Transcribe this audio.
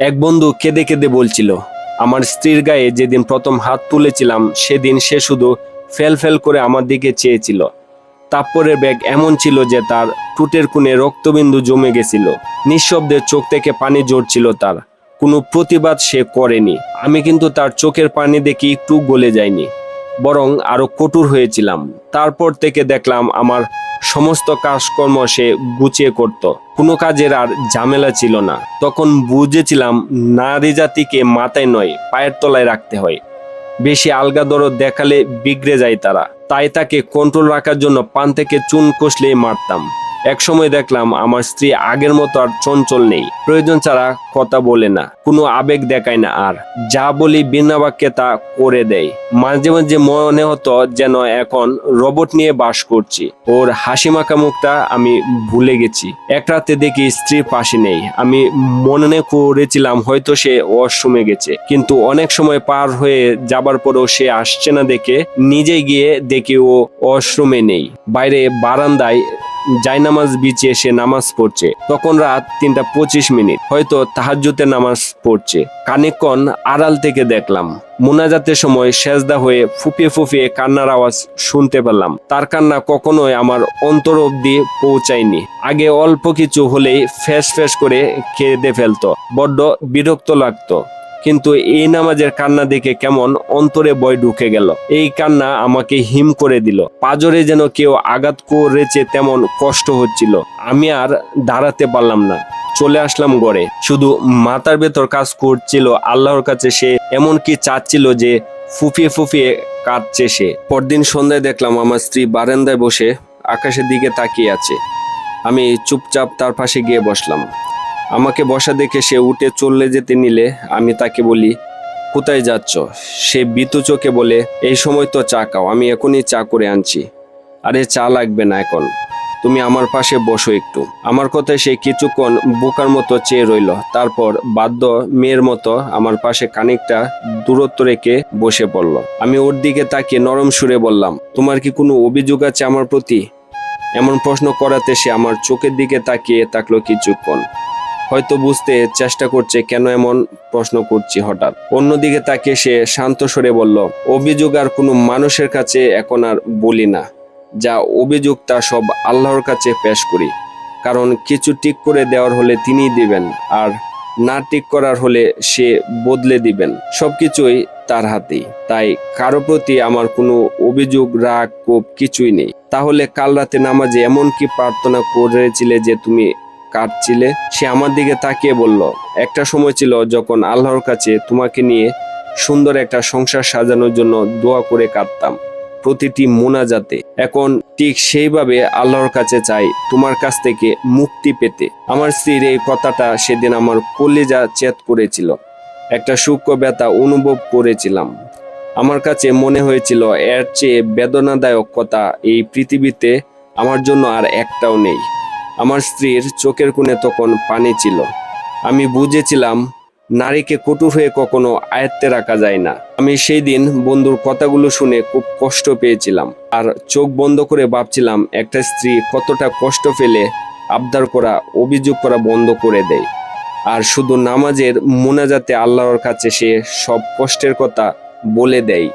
এক বন্ধু কেঁদে কেঁদে বলছিল, আমার স্ত্রীর গায়ে যেদিন প্রথম হাত তুলেছিলাম, সেদিন সে শুধু ফেল ফেল করে আমার দিকে চেয়েছিল। তাপ্পরের ব্যাগ এমন ছিল যে তার টুটের কোণে রক্তবিন্দু জমে গেছিল। নিঃশব্দে চোখ থেকে পানি জড়ছিল তার। কোনো প্রতিবাদ সে করেনি। আমি কিন্তু তার চোখের পানি দেখে একটু গলে যায়নি বরং আরও কঠোর হয়েছিলাম। তারপর থেকে দেখলাম আমার সমস্ত কাজকর্ম সে গুছিয়ে করত। কোনো কাজের আর ঝামেলা ছিল না। তখন বুঝেছিলাম নারী জাতিকে মাথায় নয়, পায়ের তলায় রাখতে হয়। বেশি আলগা দরদ দেখালে বিগড়ে যায় তারা। তাই তাকে কন্ট্রোল রাখার জন্য পান থেকে চুন কষলেই মারতাম। এক সময় দেখলাম আমার স্ত্রী আগের মতো আর চঞ্চল নেই। প্রয়োজন ছাড়া কথা বলে না, কোনো আবেগ দেখায় না আর। যা বলি বিনা বাক্যে তা করে দেয়। মাঝে মাঝে মনে হতো যেন এখন রোবট নিয়ে বাস করছি। ওর হাসি মাখা মুখটা আমি ভুলে গেছি। এক রাতে দেখি স্ত্রীর পাশে নেই। আমি মনে করেছিলাম হয়তো সে ওয়াশরুমে গেছে। কিন্তু অনেক সময় পার হয়ে যাবার পরেও সে আসছে না দেখে নিজে গিয়ে দেখি ও ওয়াশরুমে নেই। বাইরে বারান্দায় জায়নামাজ বিচে এসে নামাজ পড়ছে। তখন রাত তিনটা পঁচিশ মিনিট। হয়তো তাহাজ্জুতে নামাজ পড়ছে। কানেকন আড়াল থেকে দেখলাম। মোনাজাতের সময় সেজদা হয়ে ফুপিয়ে ফুপিয়ে কান্নার আওয়াজ শুনতে পেলাম। তার কান্না কখনোই আমার অন্তর অব্দি পৌঁছায়নি। আগে অল্প কিছু হলেই ফ্যাস ফ্যাস করে কেঁদে ফেলতো। বড্ড বিরক্ত লাগতো। কিন্তু এই নামাজের কান্না দেখে কেমন অন্তরে বয় ঢুকে গেল। এই কান্না আমাকে হিম করে দিল। পাজরে যেন কেউ আঘাত করেছে তেমন কষ্ট হচ্ছিল। আমি আর দাঁড়াতে পারলাম না। চলে আসলাম গড়ে শুধু মাথার ভেতর কাজ করছিল, আল্লাহর কাছে সে এমন কি চাচ্ছিল যে ফুফিয়ে ফুফিয়ে কাঁদছে সে। পরদিন সন্ধ্যায় দেখলাম আমার স্ত্রী বারান্দায় বসে আকাশের দিকে তাকিয়ে আছে। আমি চুপচাপ তার পাশে গিয়ে বসলাম। আমাকে বসা দেখে সে উঠে চলে যেতে নিলে, আমি তাকে বলি, কোথায় যাচ্ছ? সে বিতু চোখে বলে, এই সময় তো চা খাও, আমি এখনই চা করে আনছি। আরে, চা লাগবে না এখন। তুমি আমার পাশে বসো একটু। আমার কথায় সে কিছুক্ষণ বোকার মতো চেয়ে রইল। তারপর বাধ্য মেয়ের মতো আমার পাশে খানিকটা দূরত্ব রেখে বসে পড়ল। আমি ওর দিকে তাকিয়ে নরম সুরে বললাম, তোমার কি কোনো অভিযোগ আছে আমার প্রতি? এমন প্রশ্ন করাতে সে আমার চোখের দিকে তাকিয়ে থাকল কিছুক্ষণ। হয়তো বুঝতে চেষ্টা করছে কেন এমন প্রশ্ন করছি হঠাৎ। অন্যদিকে তাকে সে শান্ত সরে বলল, অভিযোগ আর কোনো মানুষের কাছে এখন আর বলি না। যা অভিযোগ তা সব আল্লাহর কাছে পেশ করি। কারণ কিছু ঠিক করে দেওয়ার হলে তিনিই দিবেন, আর না ঠিক করার হলে সে বদলে দিবেন। সবকিছুই তার হাতেই। তাই কারও প্রতি আমার কোনো অভিযোগ, রাগ, কোপ কিছুই নেই। তাহলে কাল রাতে নামাজে এমন কি প্রার্থনা করেছিলে যে তুমি কাটছিলে সে আমার দিকে তাকিয়ে বলল, একটা সময় ছিল যখন আল্লাহর কাছে তোমাকে নিয়ে সুন্দর একটা সংসার সাজানোর জন্য দোয়া করে কাটতাম প্রতিটি মোনাজাতে। এখন ঠিক সেইভাবে আল্লাহর কাছে চাই তোমার কাছ থেকে মুক্তি পেতে। আমার স্ত্রীর এই কথাটা সেদিন আমার কলিজা চেত করেছিল। একটা সূক্ষ্ম ব্যথা অনুভব করেছিলাম। আমার কাছে মনে হয়েছিল, এর চেয়ে বেদনাদায়ক কথা এই পৃথিবীতে আমার জন্য আর একটাও নেই। আমার স্ত্রীর চোখের কোণে তখন পানি ছিল। আমি বুঝেছিলাম, নারীকে কটুর হয়ে কখনো আয়ত্তে রাখা যায় না। আমি সেই দিন বন্ধুর কথাগুলো শুনে খুব কষ্ট পেয়েছিলাম আর চোখ বন্ধ করে ভাবছিলাম, একটা স্ত্রী কতটা কষ্ট ফেলে আবদার করা, অভিযোগ করা বন্ধ করে দেয়। আর শুধু নামাজের মোনাজাতে আল্লাহর কাছে সে সব কষ্টের কথা বলে দেয়।